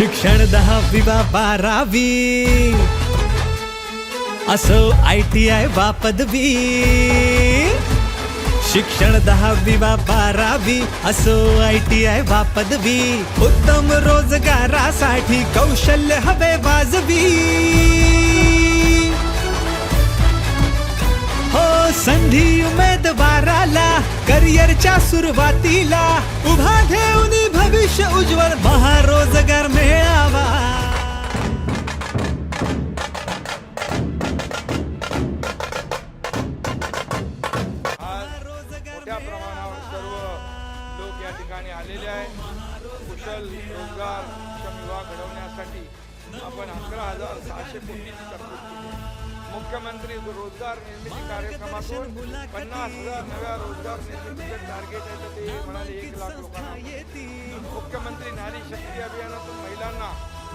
शिक्षण दहावी वा बारावी. असो आय टी आय वा पदवी शिक्षण दहावी वा बारावी. असो आय टी आय वा पदवी उत्तम रोजगारासाठी कौशल्य हवे वाजवी. हो संधी उमेदवाराला करिअरच्या सुरुवातीला. उभा घेऊन भविष्य उज्ज्वल महारोजगार मिळेल. या ठिकाणी आलेले आहे. कुशल रोजगार क्षम युवा घडवण्यासाठी आपण अकरा हजार सहाशे कोटीची तरतूद केली मुख्यमंत्री रोजगार निर्मिती कार्यक्रमातून पन्नास हजार नव्या रोजगार निर्मितीचे टार्गेट आहे तर ते म्हणाले एक लाख लोकांना. मुख्यमंत्री नारी शक्ती अभियानातून महिलांना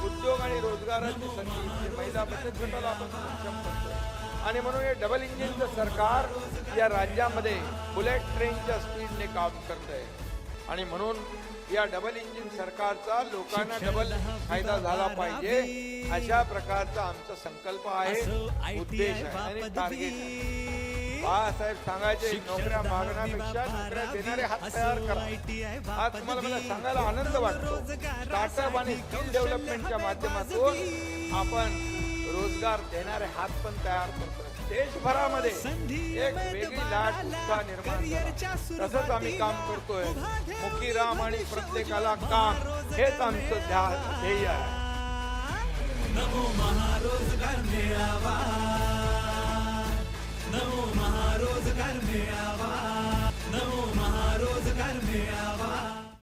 उद्योग आणि रोजगाराची संधी. महिला बचत गटाला आपण सक्षम करतो आणि म्हणून हे डबल इंजिनचं सरकार या राज्यामध्ये बुलेट ट्रेनच्या स्पीडने काम करत आहे आणि म्हणून या डबल इंजिन सरकारचा लोकांना डबल फायदा झाला पाहिजे. अशा प्रकारचा आमचा संकल्प आहे उद्देश आहे आणि टार्गेट बाळासाहेब सांगायचे नोकऱ्या मागण्यापेक्षा नोकऱ्या देणारे हात तयार करा. आज तुम्हाला मला सांगायला आनंद वाटतो. स्टार्टअप आणि स्किल डेव्हलपमेंटच्या माध्यमातून आपण रोजगार देणारे हात पण तयार करतोय देशभरामध्ये एक वेगळी लाट उत्साह निर्माण. तसंच आम्ही काम करतोय. मुकीराम आणि प्रत्येकाला काम हेच आमचं ध्या- ध्येय आहे. नमो महारोजगार मेळावा. नमो महारोजगार मेळावा. नमो महारोजगार मेळावा.